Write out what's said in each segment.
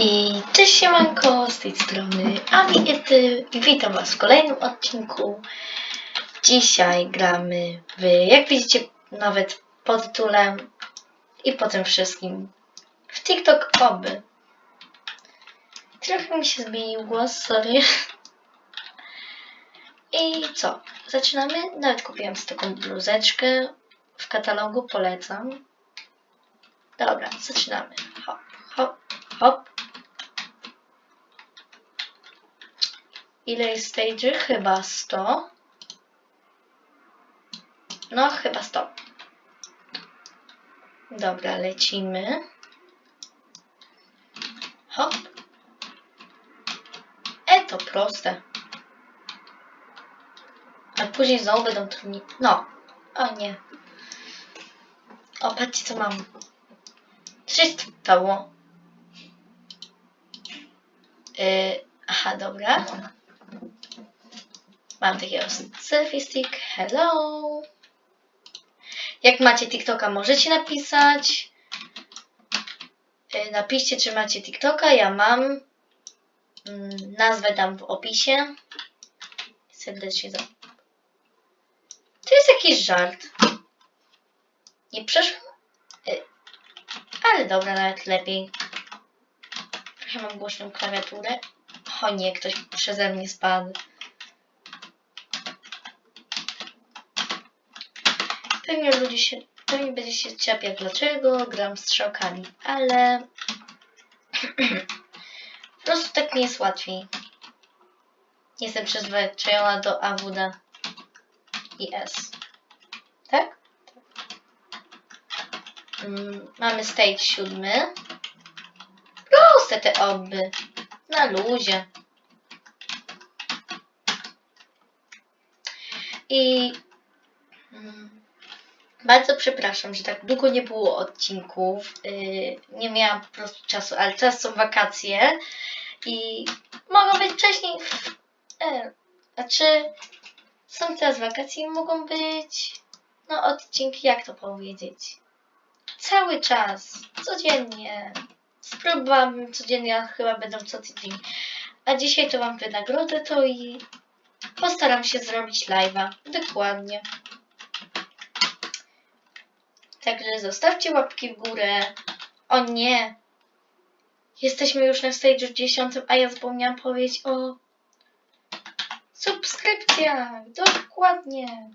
I cześć siemanko, z tej strony Ami Ety i witam was w kolejnym odcinku. Dzisiaj gramy w, jak widzicie nawet pod tytułem i po tym wszystkim, w TikTok Oby. Trochę mi się zmienił głos, sorry. I co? Zaczynamy? Nawet kupiłam z taką bluzeczkę w katalogu, polecam. Dobra, zaczynamy. Hop, hop, hop. Ile jest stage'y? Chyba 100. No, chyba 100. Dobra, lecimy. Hop. E, to proste. A później znowu będą trudni. No. O nie. O, patrzcie co mam. Co się stało? Yy, aha, dobra. Mam takiego selfie stick. Hello. Jak macie TikToka, możecie napisać. Yy, napiszcie, czy macie TikToka. Ja mam. Mm, nazwę dam w opisie. Serdecznie za. To jest jakiś żart. Nie przeszło? Yy, ale dobra, nawet lepiej. Trochę mam głośną klawiaturę. O nie, ktoś przeze mnie spadł. Pewnie ludzie się, pewnie będzie się czepiać dlaczego gram strzałkami, ale po prostu tak nie jest łatwiej. Jestem przyzwyczajona do AWD i S. Tak? Mm, mamy stage siódmy. Proste te oby. Na luzie. I mm, bardzo przepraszam, że tak długo nie było odcinków. Yy, nie miałam po prostu czasu, ale teraz są wakacje i mogą być wcześniej. E, znaczy, są teraz wakacje i mogą być no odcinki, jak to powiedzieć? Cały czas, codziennie. Spróbowałabym codziennie, a chyba będą co tydzień. A dzisiaj to wam wynagrodzę to i postaram się zrobić live'a. Dokładnie. Także zostawcie łapki w górę. O nie! Jesteśmy już na stage'u 10, a ja zapomniałam powiedzieć o subskrypcjach. Dokładnie.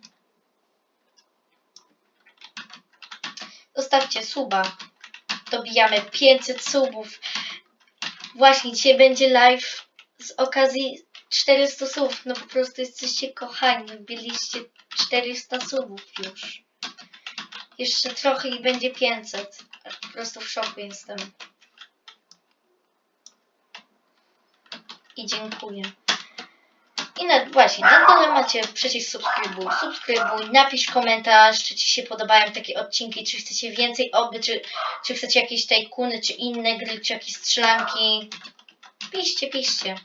Zostawcie suba. Dobijamy 500 subów. Właśnie dzisiaj będzie live z okazji 400 subów. No po prostu jesteście kochani. Byliście 400 subów już. Jeszcze trochę i będzie 500. Aż po prostu w szoku jestem. I dziękuję. I na, właśnie, na dole macie przycisk subskrybuj. Subskrybuj, napisz komentarz, czy Ci się podobają takie odcinki, czy chcecie więcej oby, czy, czy chcecie jakieś tajkuny, czy inne gry, czy jakieś strzelanki. Piszcie, piszcie.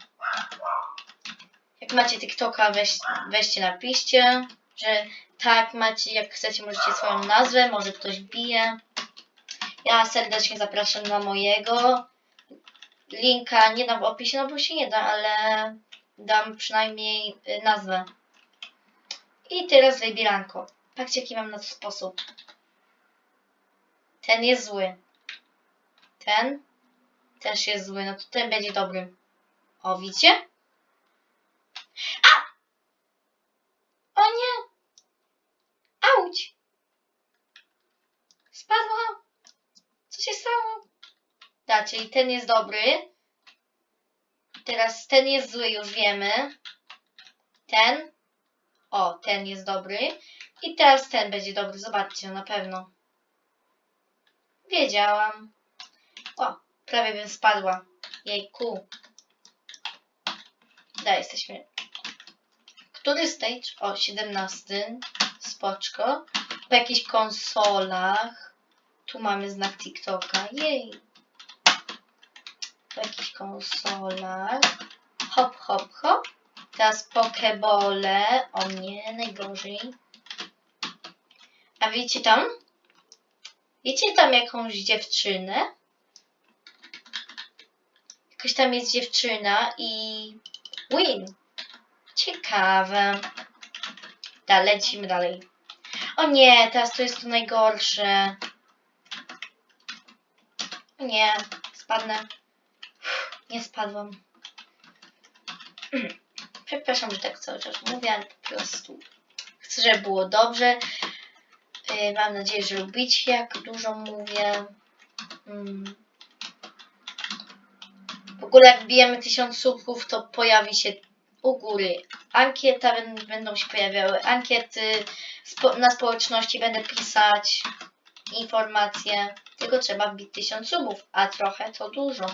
Jak macie TikToka, weź, weźcie, napiszcie, że tak macie, jak chcecie, możecie swoją nazwę, może ktoś bije. Ja serdecznie zapraszam na mojego. Linka nie dam w opisie, no bo się nie da, ale dam przynajmniej y, nazwę. I teraz wybieranko. Patrzcie, jaki mam na to sposób. Ten jest zły. Ten też jest zły. No to ten będzie dobry. O, widzicie? A! O nie! Auć! Spadła! Co się stało? Da, czyli ten jest dobry. Teraz ten jest zły, już wiemy. Ten. O, ten jest dobry. I teraz ten będzie dobry. Zobaczcie, na pewno. Wiedziałam. O, prawie bym spadła. Jejku. Da, jesteśmy. Który stage? O, 17. Spoczko. Po jakichś konsolach. Tu mamy znak TikToka. Jej w jakichś konsolach. Hop, hop, hop. Teraz pokebole. O nie, najgorzej. A wiecie tam? Wiecie tam jakąś dziewczynę? jakaś tam jest dziewczyna i win. Ciekawe. Dalej, lecimy dalej. O nie, teraz to jest to najgorsze. O nie, spadnę. Nie spadłam. Przepraszam, że tak cały czas mówię, ale po prostu chcę, żeby było dobrze. Yy, Mam nadzieję, że lubicie, jak dużo mówię. Mm. W ogóle jak wbijemy 1000 subów, to pojawi się u góry ankieta, będą- się pojawiały ankiety, spo, na społeczności będę pisać informacje, tylko trzeba wbić 1000 subów, a trochę to dużo.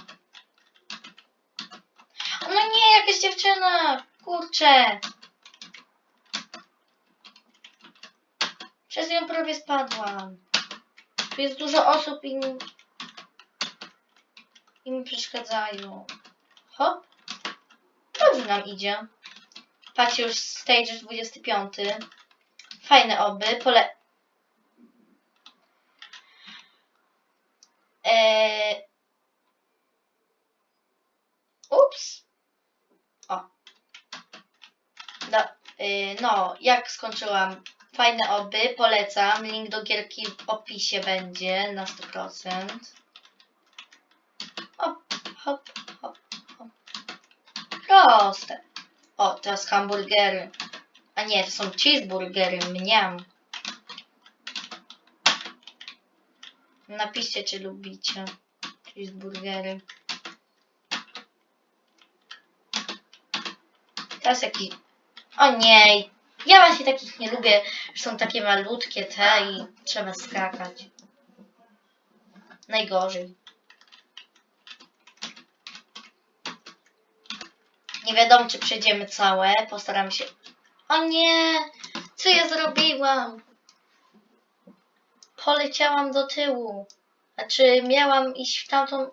No nie, jakaś dziewczyna! Kurczę! Przez nią prawie spadłam. Tu jest dużo osób i, i mi przeszkadzają. Hop. Dobrze nam idzie. Patrz już stage 25. Fajne oby. Pole... Eee... Ups. O. Yy, no, jak skończyłam fajne oby, polecam. Link do gierki w opisie będzie na 100%. Hop, hop, hop, hop. Proste. O, teraz hamburgery. A nie, to są cheeseburgery, mniam. Napiszcie, czy lubicie cheeseburgery. Teraz jaki... O nie, ja właśnie takich nie lubię, że są takie malutkie te i trzeba skakać. Najgorzej. Nie wiadomo, czy przejdziemy całe. Postaram się. O nie! Co ja zrobiłam? Poleciałam do tyłu. Znaczy, miałam iść w tamtą.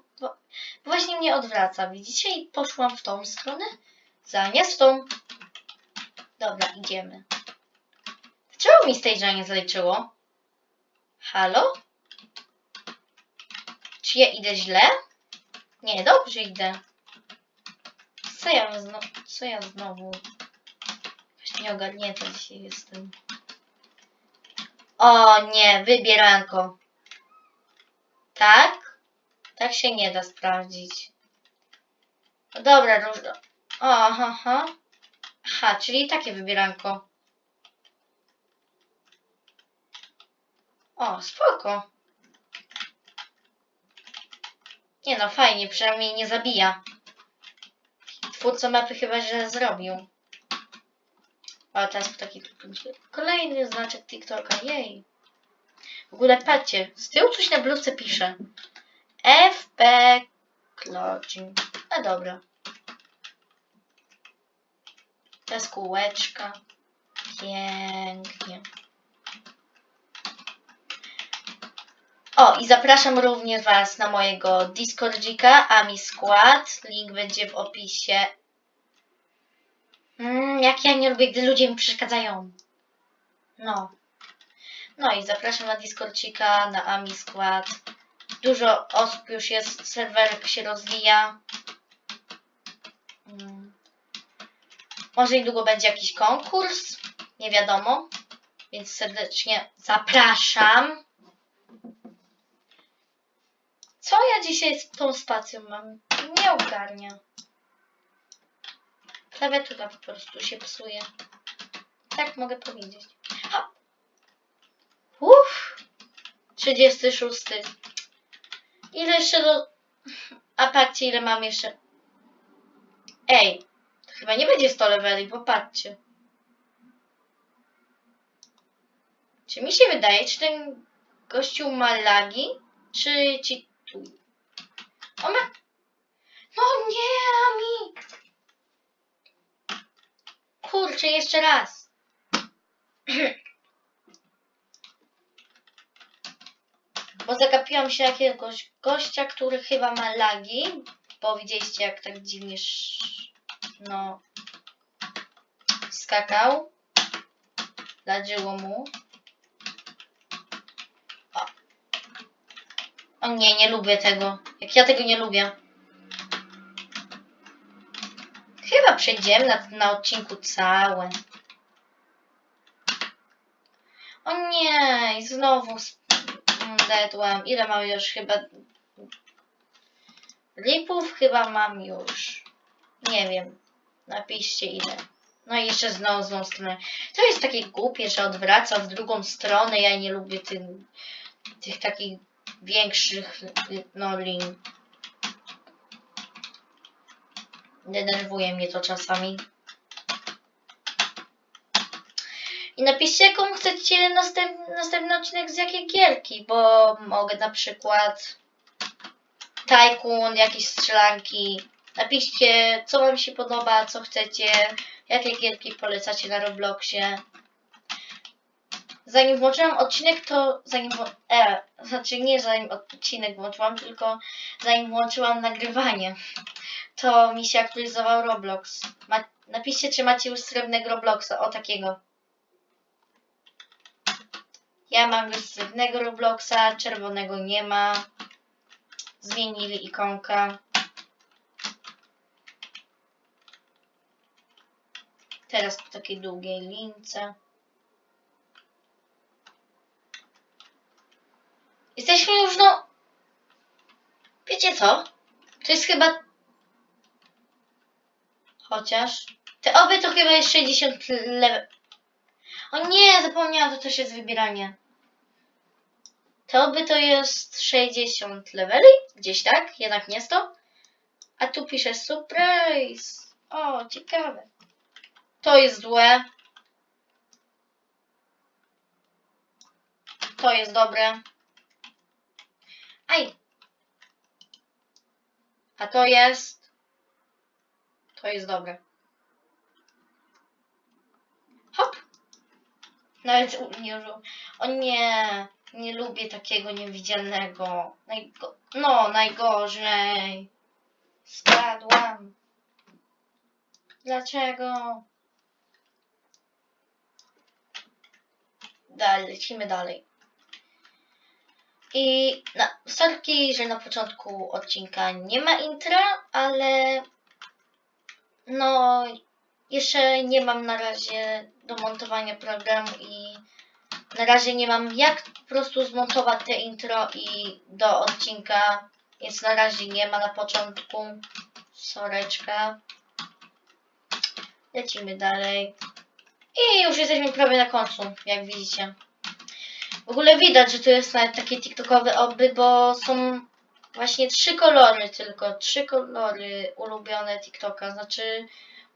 Właśnie mnie odwraca, widzicie? I poszłam w tą stronę. Zamiast w tą. Dobra, idziemy. Dlaczego mi stage'a nie zaliczyło? Halo? Czy ja idę źle? Nie, dobrze idę. Co ja, zno... Co ja znowu? Jakoś nieogarnięta dzisiaj jestem. O nie, wybieranko. Tak? Tak się nie da sprawdzić. No dobra, różno. O, aha, aha. Aha, czyli takie wybieranko. O, spoko. Nie no, fajnie, przynajmniej nie zabija. Twórca mapy chyba źle zrobił. A teraz taki kolejny znaczek TikToka, jej. W ogóle patrzcie, z tyłu coś na bluzce pisze. FP Clothing. No dobra. Teraz kółeczka. Pięknie. O, i zapraszam również Was na mojego Discordzika, Ami Skład. Link będzie w opisie. Mm, jak ja nie lubię, gdy ludzie mi przeszkadzają. No. No i zapraszam na Discordcika, na Ami Skład. Dużo osób już jest, serwerek się rozwija. Mm. Może niedługo będzie jakiś konkurs, nie wiadomo. Więc serdecznie zapraszam. Co ja dzisiaj z tą spacją mam? Nie ogarnia. Klawiatura po prostu się psuje. Tak mogę powiedzieć. Ha. Uff. 36. Ile jeszcze do... A patrzcie ile mam jeszcze. Ej. To chyba nie będzie 100 leveli, popatrzcie. Czy mi się wydaje, czy ten gościu ma lagi? Czy ci tu? O ma... No nie, Ami! Kurczę, jeszcze raz. Bo zagapiłam się jakiegoś gościa, który chyba ma lagi. Bo widzieliście jak tak dziwnie sz... no skakał. Ladziło mu. O nie, nie lubię tego. Jak ja tego nie lubię. Chyba przejdziemy na, na odcinku całe. O nie, znowu dedłam. Ile mam już chyba? Lipów chyba mam już. Nie wiem. Napiszcie ile. No i jeszcze znowu złą stronę. To jest takie głupie, że odwraca w drugą stronę. Ja nie lubię tych, tych takich większych no, lin. Denerwuje mnie to czasami. I napiszcie, jaką chcecie następ, następny odcinek z jakiej gierki, bo mogę na przykład Tycoon, jakieś strzelanki. Napiszcie, co wam się podoba, co chcecie, jakie gierki polecacie na Robloxie. Zanim włączyłam odcinek, to zanim e, znaczy nie zanim odcinek włączyłam, tylko zanim włączyłam nagrywanie, to mi się aktualizował Roblox. Ma, napiszcie, czy macie już srebrnego Robloxa, o takiego. Ja mam już srebrnego Robloxa, czerwonego nie ma. Zmienili ikonkę. Teraz po takiej długiej lince. Jesteśmy już no... Wiecie co? To jest chyba... Chociaż... Te oby to chyba jest 60 level. O nie, zapomniałam, to też jest wybieranie. To by to jest 60 leveli? Gdzieś tak? Jednak nie jest to? A tu pisze surprise. O, ciekawe. To jest złe. To jest dobre. Aj. A to jest. To jest dobre. Hop. Nawet nie użył. O nie. Nie lubię takiego niewidzialnego. Najgo no, najgorzej. Skradłam. Dlaczego? Dalej, lecimy dalej. I na, sorki, że na początku odcinka nie ma intra, ale no jeszcze nie mam na razie do montowania programu i na razie nie mam jak po prostu zmontować te intro i do odcinka, więc na razie nie ma na początku. Soreczka. Lecimy dalej. I już jesteśmy prawie na końcu, jak widzicie. W ogóle widać, że tu jest nawet takie TikTokowe oby, bo są właśnie trzy kolory tylko. Trzy kolory ulubione TikToka. Znaczy,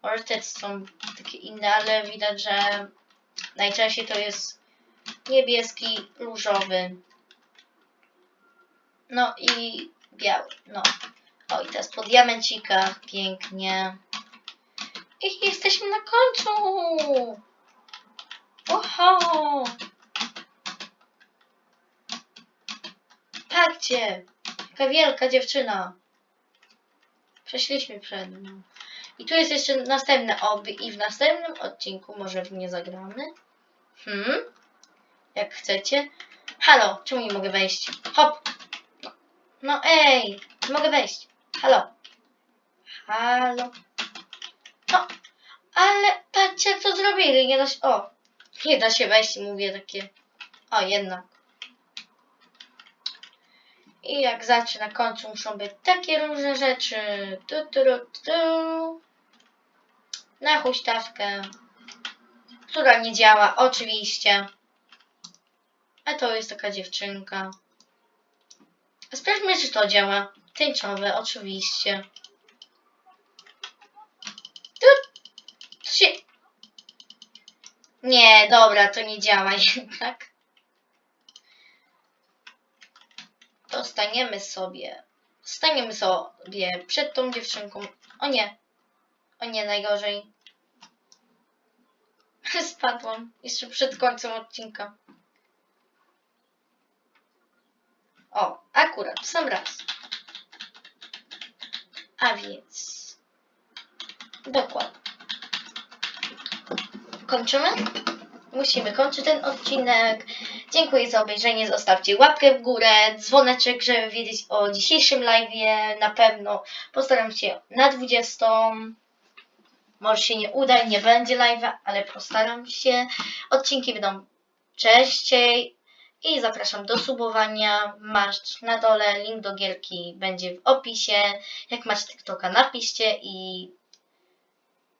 może też są takie inne, ale widać, że najczęściej to jest niebieski, różowy. No i biały. No. O i teraz po diamencikach. Pięknie. I jesteśmy na końcu. Oho! Patrzcie! Jaka wielka dziewczyna. Przeszliśmy przed nią. I tu jest jeszcze następne oby i w następnym odcinku może w nie zagramy. Hmm? Jak chcecie. Halo, czemu nie mogę wejść? Hop! No, no ej, mogę wejść. Halo. Halo. No, ale patrzcie jak to zrobili. Nie da się, o, nie da się wejść, mówię takie. O, jednak. I jak zawsze na końcu muszą być takie różne rzeczy. Tu, tu, tu, tu. Na huśtawkę, która nie działa, oczywiście. A to jest taka dziewczynka. Sprawdźmy, czy to działa. Tęczowe, oczywiście. Tu, tu się... Nie, dobra, to nie działa jednak. Staniemy sobie. Staniemy sobie przed tą dziewczynką. O nie. O nie, najgorzej. Spadłam. Jeszcze przed końcem odcinka. O, akurat, w sam raz. A więc... Dokładnie. Kończymy? Musimy kończyć ten odcinek. Dziękuję za obejrzenie. Zostawcie łapkę w górę, dzwoneczek, żeby wiedzieć o dzisiejszym live'ie. Na pewno postaram się na 20. Może się nie uda i nie będzie live'a, ale postaram się. Odcinki będą częściej i zapraszam do subowania. Masz na dole link do gierki będzie w opisie. Jak macie TikToka napiszcie i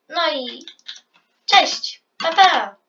no i cześć, pa pa!